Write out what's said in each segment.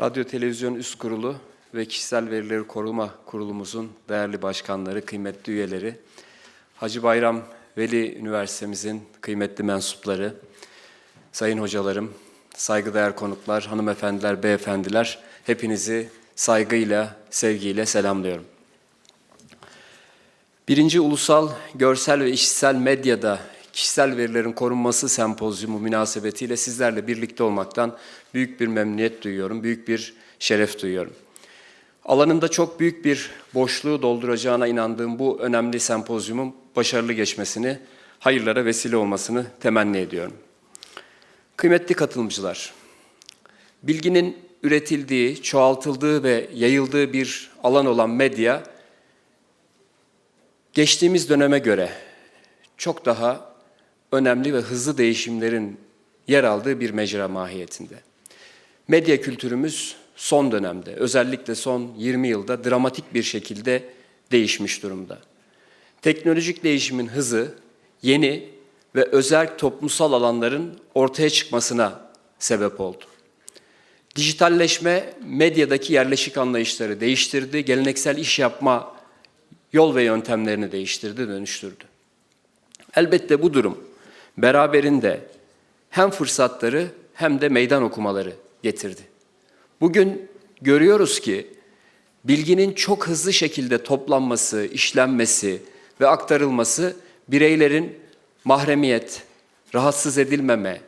Radyo Televizyon Üst Kurulu ve Kişisel Verileri Koruma Kurulumuzun değerli başkanları, kıymetli üyeleri, Hacı Bayram Veli Üniversitemizin kıymetli mensupları, sayın hocalarım, saygıdeğer konuklar, hanımefendiler, beyefendiler, hepinizi saygıyla, sevgiyle selamlıyorum. Birinci Ulusal Görsel ve İşitsel Medyada Kişisel Verilerin Korunması Sempozyumu münasebetiyle sizlerle birlikte olmaktan büyük bir memnuniyet duyuyorum, büyük bir şeref duyuyorum. Alanında çok büyük bir boşluğu dolduracağına inandığım bu önemli sempozyumun başarılı geçmesini, hayırlara vesile olmasını temenni ediyorum. Kıymetli katılımcılar, bilginin üretildiği, çoğaltıldığı ve yayıldığı bir alan olan medya, geçtiğimiz döneme göre çok daha önemli ve hızlı değişimlerin yer aldığı bir mecra mahiyetinde. Medya kültürümüz son dönemde, özellikle son 20 yılda dramatik bir şekilde değişmiş durumda. Teknolojik değişimin hızı yeni ve özel toplumsal alanların ortaya çıkmasına sebep oldu. Dijitalleşme medyadaki yerleşik anlayışları değiştirdi, geleneksel iş yapma yol ve yöntemlerini değiştirdi, dönüştürdü. Elbette bu durum beraberinde hem fırsatları hem de meydan okumaları getirdi. Bugün görüyoruz ki bilginin çok hızlı şekilde toplanması, işlenmesi ve aktarılması bireylerin mahremiyet, rahatsız edilmeme,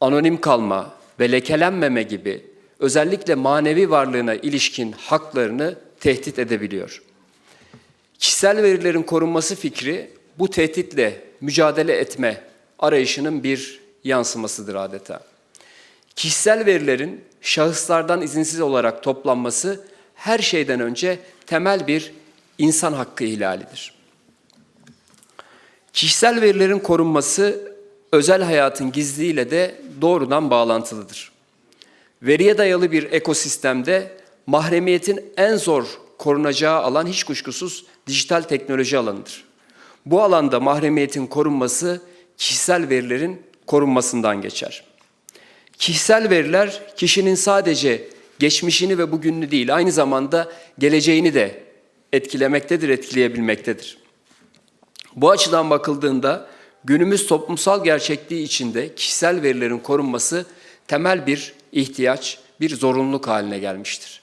anonim kalma ve lekelenmeme gibi özellikle manevi varlığına ilişkin haklarını tehdit edebiliyor. Kişisel verilerin korunması fikri bu tehditle mücadele etme arayışının bir yansımasıdır adeta. Kişisel verilerin şahıslardan izinsiz olarak toplanması her şeyden önce temel bir insan hakkı ihlalidir. Kişisel verilerin korunması özel hayatın gizliliğiyle de doğrudan bağlantılıdır. Veriye dayalı bir ekosistemde mahremiyetin en zor korunacağı alan hiç kuşkusuz dijital teknoloji alanıdır. Bu alanda mahremiyetin korunması kişisel verilerin korunmasından geçer. Kişisel veriler kişinin sadece geçmişini ve bugününü değil aynı zamanda geleceğini de etkilemektedir, etkileyebilmektedir. Bu açıdan bakıldığında günümüz toplumsal gerçekliği içinde kişisel verilerin korunması temel bir ihtiyaç, bir zorunluluk haline gelmiştir.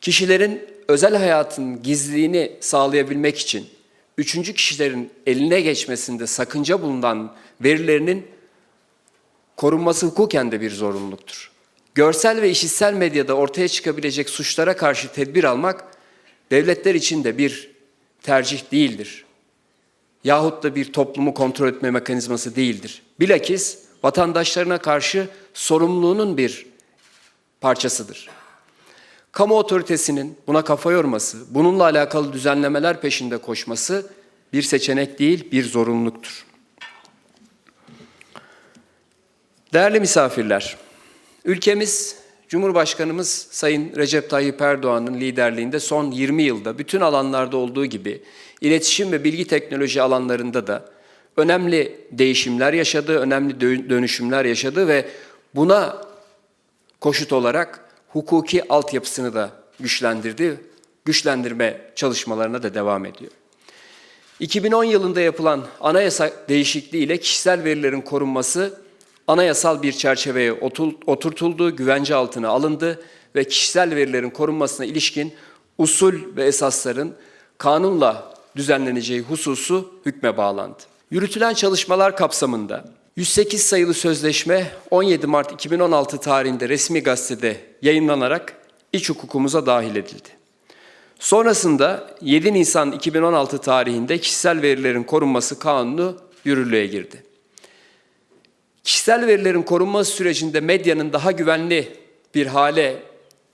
Kişilerin özel hayatın gizliliğini sağlayabilmek için üçüncü kişilerin eline geçmesinde sakınca bulunan verilerinin korunması hukuken de bir zorunluluktur. Görsel ve işitsel medyada ortaya çıkabilecek suçlara karşı tedbir almak devletler için de bir tercih değildir. Yahut da bir toplumu kontrol etme mekanizması değildir. Bilakis vatandaşlarına karşı sorumluluğunun bir parçasıdır. Kamu otoritesinin buna kafa yorması, bununla alakalı düzenlemeler peşinde koşması bir seçenek değil, bir zorunluluktur. Değerli misafirler, ülkemiz Cumhurbaşkanımız Sayın Recep Tayyip Erdoğan'ın liderliğinde son 20 yılda bütün alanlarda olduğu gibi iletişim ve bilgi teknoloji alanlarında da önemli değişimler yaşadı, önemli dönüşümler yaşadı ve buna koşut olarak hukuki altyapısını da güçlendirdi, güçlendirme çalışmalarına da devam ediyor. 2010 yılında yapılan anayasa değişikliği ile kişisel verilerin korunması anayasal bir çerçeveye oturtuldu, güvence altına alındı ve kişisel verilerin korunmasına ilişkin usul ve esasların kanunla düzenleneceği hususu hükme bağlandı. Yürütülen çalışmalar kapsamında 108 sayılı sözleşme 17 Mart 2016 tarihinde resmi gazetede yayınlanarak iç hukukumuza dahil edildi. Sonrasında 7 Nisan 2016 tarihinde kişisel verilerin korunması kanunu yürürlüğe girdi. Kişisel verilerin korunması sürecinde medyanın daha güvenli bir hale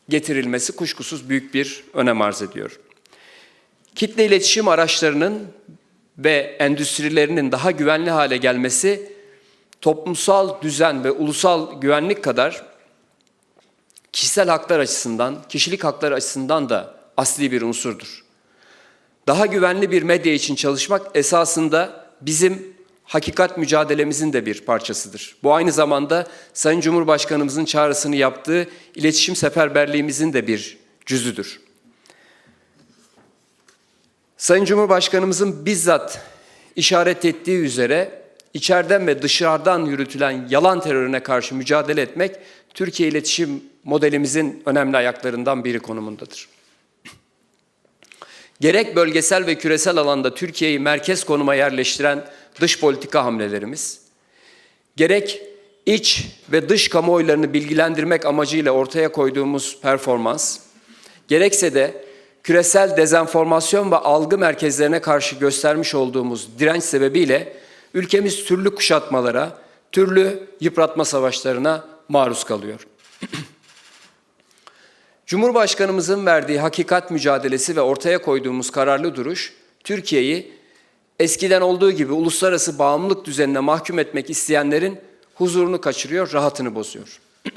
getirilmesi kuşkusuz büyük bir önem arz ediyor. Kitle iletişim araçlarının ve endüstrilerinin daha güvenli hale gelmesi toplumsal düzen ve ulusal güvenlik kadar kişisel haklar açısından, kişilik hakları açısından da asli bir unsurdur. Daha güvenli bir medya için çalışmak esasında bizim hakikat mücadelemizin de bir parçasıdır. Bu aynı zamanda Sayın Cumhurbaşkanımızın çağrısını yaptığı iletişim seferberliğimizin de bir cüzüdür. Sayın Cumhurbaşkanımızın bizzat işaret ettiği üzere içeriden ve dışarıdan yürütülen yalan terörüne karşı mücadele etmek Türkiye iletişim modelimizin önemli ayaklarından biri konumundadır. Gerek bölgesel ve küresel alanda Türkiye'yi merkez konuma yerleştiren dış politika hamlelerimiz, gerek iç ve dış kamuoylarını bilgilendirmek amacıyla ortaya koyduğumuz performans, gerekse de küresel dezenformasyon ve algı merkezlerine karşı göstermiş olduğumuz direnç sebebiyle ülkemiz türlü kuşatmalara, türlü yıpratma savaşlarına maruz kalıyor. Cumhurbaşkanımızın verdiği hakikat mücadelesi ve ortaya koyduğumuz kararlı duruş, Türkiye'yi eskiden olduğu gibi uluslararası bağımlılık düzenine mahkum etmek isteyenlerin huzurunu kaçırıyor, rahatını bozuyor.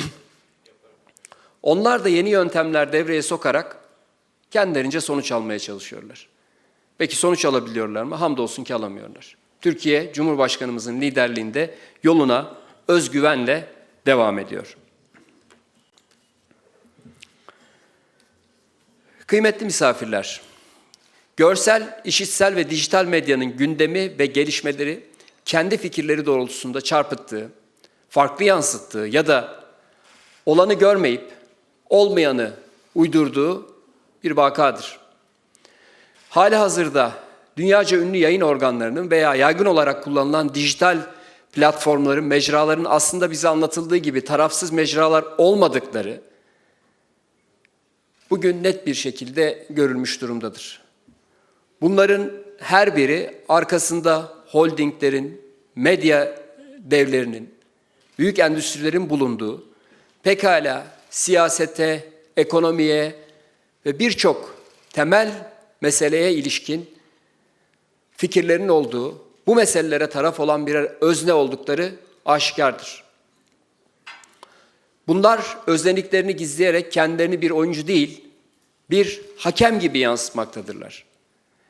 Onlar da yeni yöntemler devreye sokarak kendilerince sonuç almaya çalışıyorlar. Peki sonuç alabiliyorlar mı? Hamdolsun ki alamıyorlar. Türkiye, Cumhurbaşkanımızın liderliğinde yoluna özgüvenle devam ediyor. Kıymetli misafirler, görsel, işitsel ve dijital medyanın gündemi ve gelişmeleri kendi fikirleri doğrultusunda çarpıttığı, farklı yansıttığı ya da olanı görmeyip olmayanı uydurduğu bir vakadır. Hali hazırda dünyaca ünlü yayın organlarının veya yaygın olarak kullanılan dijital platformların, mecraların aslında bize anlatıldığı gibi tarafsız mecralar olmadıkları bugün net bir şekilde görülmüş durumdadır. Bunların her biri arkasında holdinglerin, medya devlerinin, büyük endüstrilerin bulunduğu, pekala siyasete, ekonomiye ve birçok temel meseleye ilişkin fikirlerin olduğu, bu meselelere taraf olan birer özne oldukları aşikardır. Bunlar özleniklerini gizleyerek kendilerini bir oyuncu değil, bir hakem gibi yansıtmaktadırlar.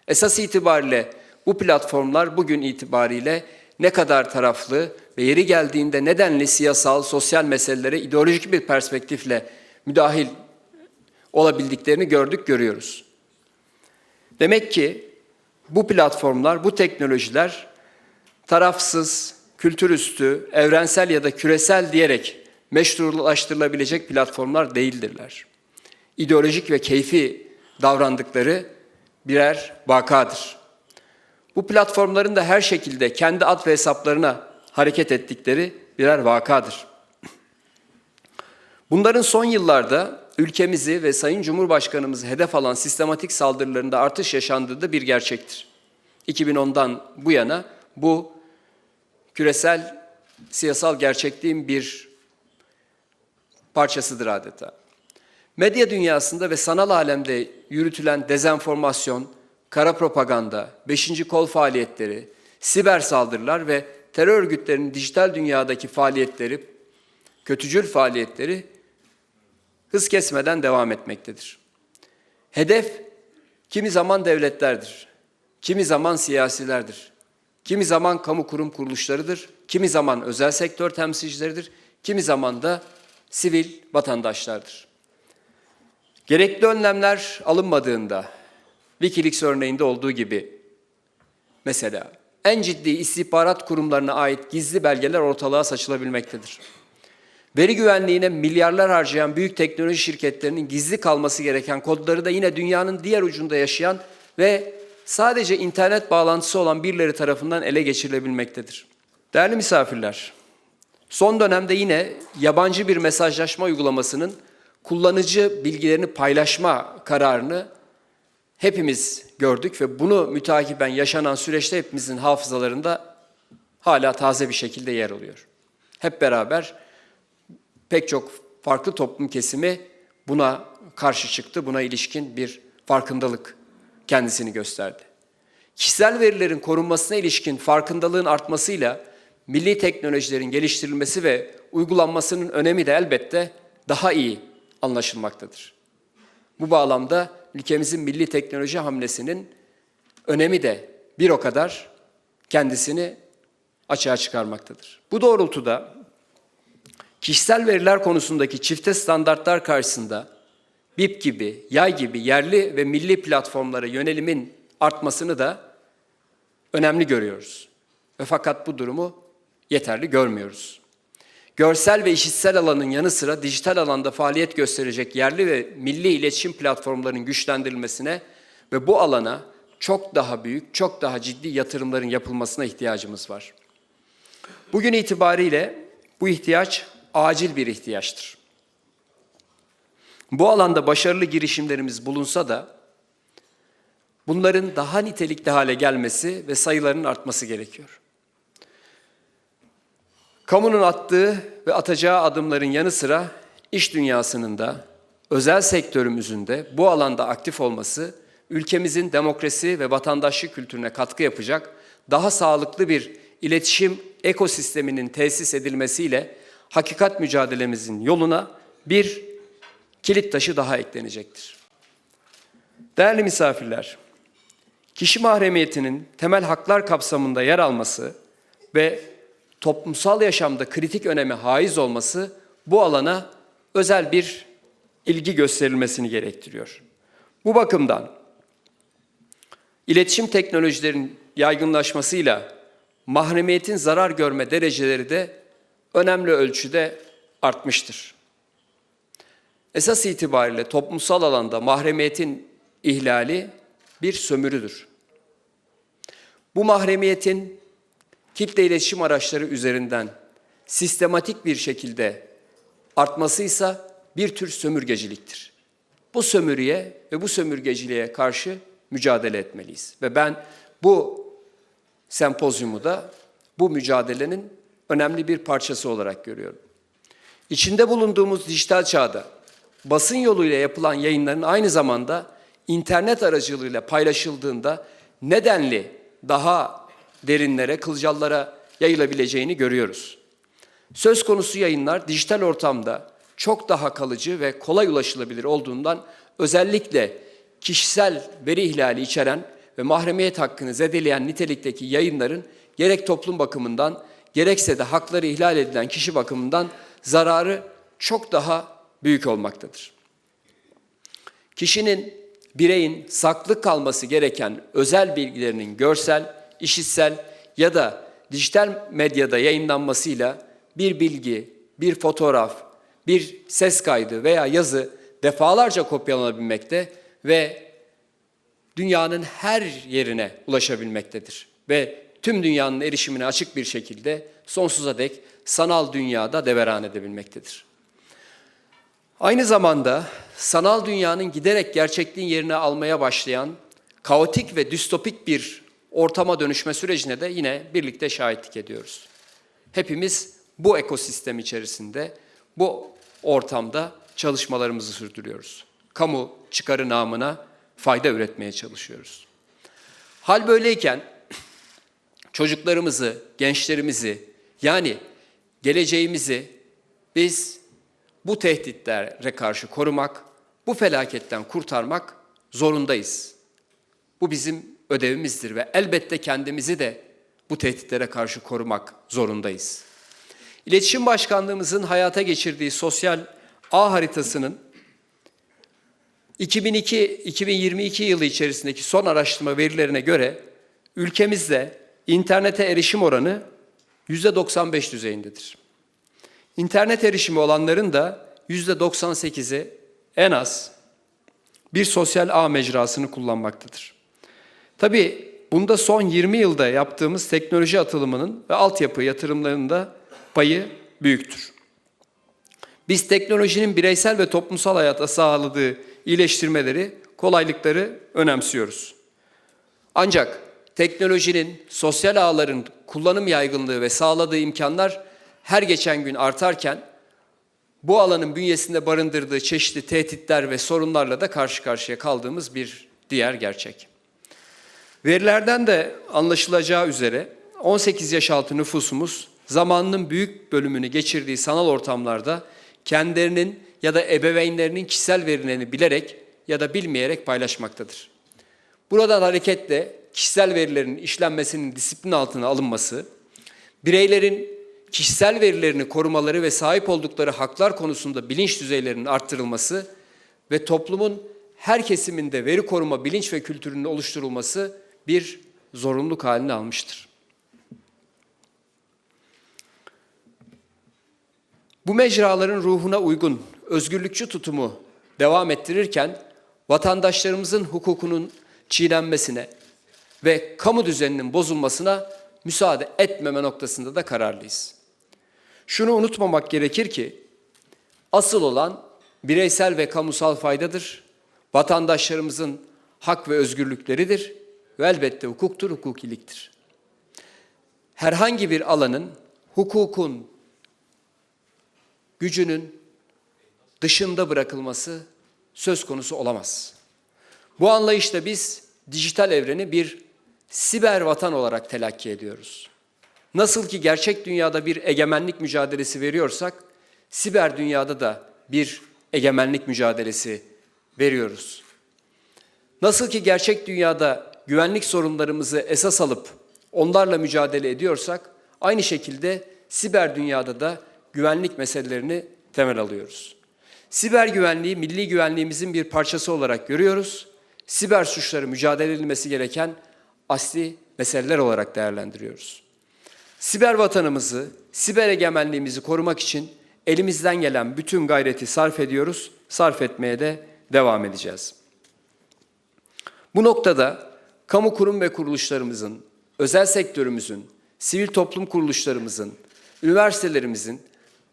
Esas itibariyle bu platformlar bugün itibariyle ne kadar taraflı ve yeri geldiğinde nedenli siyasal, sosyal meselelere ideolojik bir perspektifle müdahil olabildiklerini gördük, görüyoruz. Demek ki bu platformlar, bu teknolojiler tarafsız, kültürüstü, evrensel ya da küresel diyerek meşrulaştırılabilecek platformlar değildirler. İdeolojik ve keyfi davrandıkları birer vakadır. Bu platformların da her şekilde kendi ad ve hesaplarına hareket ettikleri birer vakadır. Bunların son yıllarda ülkemizi ve Sayın Cumhurbaşkanımızı hedef alan sistematik saldırılarında artış yaşandığı da bir gerçektir. 2010'dan bu yana bu küresel siyasal gerçekliğin bir parçasıdır adeta. Medya dünyasında ve sanal alemde yürütülen dezenformasyon, kara propaganda, beşinci kol faaliyetleri, siber saldırılar ve terör örgütlerinin dijital dünyadaki faaliyetleri, kötücül faaliyetleri hız kesmeden devam etmektedir. Hedef kimi zaman devletlerdir, kimi zaman siyasilerdir, kimi zaman kamu kurum kuruluşlarıdır, kimi zaman özel sektör temsilcileridir, kimi zaman da sivil vatandaşlardır. Gerekli önlemler alınmadığında, Wikileaks örneğinde olduğu gibi mesela en ciddi istihbarat kurumlarına ait gizli belgeler ortalığa saçılabilmektedir. Veri güvenliğine milyarlar harcayan büyük teknoloji şirketlerinin gizli kalması gereken kodları da yine dünyanın diğer ucunda yaşayan ve sadece internet bağlantısı olan birileri tarafından ele geçirilebilmektedir. Değerli misafirler, son dönemde yine yabancı bir mesajlaşma uygulamasının kullanıcı bilgilerini paylaşma kararını hepimiz gördük ve bunu mütakiben yaşanan süreçte hepimizin hafızalarında hala taze bir şekilde yer alıyor. Hep beraber pek çok farklı toplum kesimi buna karşı çıktı, buna ilişkin bir farkındalık kendisini gösterdi. Kişisel verilerin korunmasına ilişkin farkındalığın artmasıyla milli teknolojilerin geliştirilmesi ve uygulanmasının önemi de elbette daha iyi anlaşılmaktadır. Bu bağlamda ülkemizin milli teknoloji hamlesinin önemi de bir o kadar kendisini açığa çıkarmaktadır. Bu doğrultuda kişisel veriler konusundaki çifte standartlar karşısında BIP gibi, yay gibi yerli ve milli platformlara yönelimin artmasını da önemli görüyoruz. Ve fakat bu durumu yeterli görmüyoruz. Görsel ve işitsel alanın yanı sıra dijital alanda faaliyet gösterecek yerli ve milli iletişim platformlarının güçlendirilmesine ve bu alana çok daha büyük, çok daha ciddi yatırımların yapılmasına ihtiyacımız var. Bugün itibariyle bu ihtiyaç acil bir ihtiyaçtır. Bu alanda başarılı girişimlerimiz bulunsa da bunların daha nitelikli hale gelmesi ve sayılarının artması gerekiyor. Kamunun attığı ve atacağı adımların yanı sıra iş dünyasının da özel sektörümüzün de bu alanda aktif olması ülkemizin demokrasi ve vatandaşlık kültürüne katkı yapacak daha sağlıklı bir iletişim ekosisteminin tesis edilmesiyle hakikat mücadelemizin yoluna bir kilit taşı daha eklenecektir. Değerli misafirler, kişi mahremiyetinin temel haklar kapsamında yer alması ve toplumsal yaşamda kritik öneme haiz olması bu alana özel bir ilgi gösterilmesini gerektiriyor. Bu bakımdan iletişim teknolojilerinin yaygınlaşmasıyla mahremiyetin zarar görme dereceleri de önemli ölçüde artmıştır. Esas itibariyle toplumsal alanda mahremiyetin ihlali bir sömürüdür. Bu mahremiyetin kitle iletişim araçları üzerinden sistematik bir şekilde artmasıysa bir tür sömürgeciliktir. Bu sömürüye ve bu sömürgeciliğe karşı mücadele etmeliyiz. Ve ben bu sempozyumu da bu mücadelenin önemli bir parçası olarak görüyorum. İçinde bulunduğumuz dijital çağda basın yoluyla yapılan yayınların aynı zamanda internet aracılığıyla paylaşıldığında nedenli daha derinlere, kılcallara yayılabileceğini görüyoruz. Söz konusu yayınlar dijital ortamda çok daha kalıcı ve kolay ulaşılabilir olduğundan özellikle kişisel veri ihlali içeren ve mahremiyet hakkını zedeleyen nitelikteki yayınların gerek toplum bakımından gerekse de hakları ihlal edilen kişi bakımından zararı çok daha büyük olmaktadır. Kişinin, bireyin saklı kalması gereken özel bilgilerinin görsel, işitsel ya da dijital medyada yayınlanmasıyla bir bilgi, bir fotoğraf, bir ses kaydı veya yazı defalarca kopyalanabilmekte ve dünyanın her yerine ulaşabilmektedir. Ve tüm dünyanın erişimine açık bir şekilde sonsuza dek sanal dünyada deveran edebilmektedir. Aynı zamanda sanal dünyanın giderek gerçekliğin yerini almaya başlayan kaotik ve distopik bir ortama dönüşme sürecine de yine birlikte şahitlik ediyoruz. Hepimiz bu ekosistem içerisinde, bu ortamda çalışmalarımızı sürdürüyoruz. Kamu çıkarı namına fayda üretmeye çalışıyoruz. Hal böyleyken çocuklarımızı, gençlerimizi yani geleceğimizi biz bu tehditlere karşı korumak, bu felaketten kurtarmak zorundayız. Bu bizim ödevimizdir ve elbette kendimizi de bu tehditlere karşı korumak zorundayız. İletişim Başkanlığımızın hayata geçirdiği sosyal ağ haritasının 2002-2022 yılı içerisindeki son araştırma verilerine göre ülkemizde internete erişim oranı %95 düzeyindedir. İnternet erişimi olanların da %98'i en az bir sosyal ağ mecrasını kullanmaktadır. Tabii bunda son 20 yılda yaptığımız teknoloji atılımının ve altyapı yatırımlarında payı büyüktür. Biz teknolojinin bireysel ve toplumsal hayata sağladığı iyileştirmeleri, kolaylıkları önemsiyoruz. Ancak teknolojinin, sosyal ağların kullanım yaygınlığı ve sağladığı imkanlar her geçen gün artarken bu alanın bünyesinde barındırdığı çeşitli tehditler ve sorunlarla da karşı karşıya kaldığımız bir diğer gerçek. Verilerden de anlaşılacağı üzere 18 yaş altı nüfusumuz zamanının büyük bölümünü geçirdiği sanal ortamlarda kendilerinin ya da ebeveynlerinin kişisel verilerini bilerek ya da bilmeyerek paylaşmaktadır. Buradan hareketle kişisel verilerin işlenmesinin disiplin altına alınması, bireylerin kişisel verilerini korumaları ve sahip oldukları haklar konusunda bilinç düzeylerinin arttırılması ve toplumun her kesiminde veri koruma bilinç ve kültürünün oluşturulması bir zorunluluk haline almıştır. Bu mecraların ruhuna uygun özgürlükçü tutumu devam ettirirken vatandaşlarımızın hukukunun çiğnenmesine ve kamu düzeninin bozulmasına müsaade etmeme noktasında da kararlıyız. Şunu unutmamak gerekir ki asıl olan bireysel ve kamusal faydadır. Vatandaşlarımızın hak ve özgürlükleridir ve elbette hukuktur, hukukiliktir. Herhangi bir alanın hukukun gücünün dışında bırakılması söz konusu olamaz. Bu anlayışla biz dijital evreni bir siber vatan olarak telakki ediyoruz. Nasıl ki gerçek dünyada bir egemenlik mücadelesi veriyorsak, siber dünyada da bir egemenlik mücadelesi veriyoruz. Nasıl ki gerçek dünyada güvenlik sorunlarımızı esas alıp onlarla mücadele ediyorsak, aynı şekilde siber dünyada da güvenlik meselelerini temel alıyoruz. Siber güvenliği milli güvenliğimizin bir parçası olarak görüyoruz. Siber suçları mücadele edilmesi gereken asli meseleler olarak değerlendiriyoruz. Siber vatanımızı, siber egemenliğimizi korumak için elimizden gelen bütün gayreti sarf ediyoruz, sarf etmeye de devam edeceğiz. Bu noktada kamu kurum ve kuruluşlarımızın, özel sektörümüzün, sivil toplum kuruluşlarımızın, üniversitelerimizin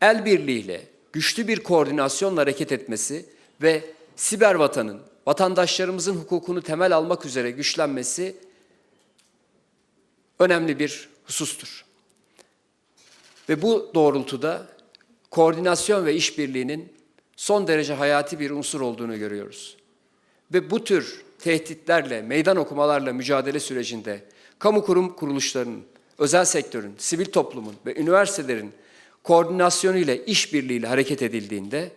el birliğiyle güçlü bir koordinasyonla hareket etmesi ve siber vatanın, vatandaşlarımızın hukukunu temel almak üzere güçlenmesi önemli bir husustur. Ve bu doğrultuda koordinasyon ve işbirliğinin son derece hayati bir unsur olduğunu görüyoruz. Ve bu tür tehditlerle, meydan okumalarla mücadele sürecinde kamu kurum kuruluşlarının, özel sektörün, sivil toplumun ve üniversitelerin koordinasyonu ile işbirliğiyle hareket edildiğinde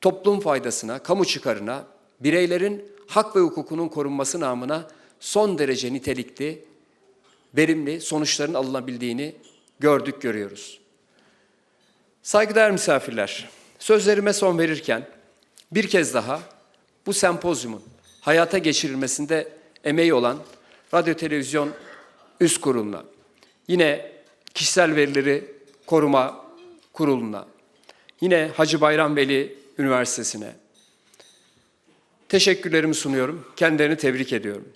toplum faydasına, kamu çıkarına, bireylerin hak ve hukukunun korunması namına son derece nitelikli, verimli sonuçların alınabildiğini gördük, görüyoruz. Saygıdeğer misafirler, sözlerime son verirken bir kez daha bu sempozyumun hayata geçirilmesinde emeği olan Radyo Televizyon Üst Kurulu'na, yine kişisel verileri koruma kuruluna, yine Hacı Bayram Veli Üniversitesi'ne teşekkürlerimi sunuyorum. Kendilerini tebrik ediyorum.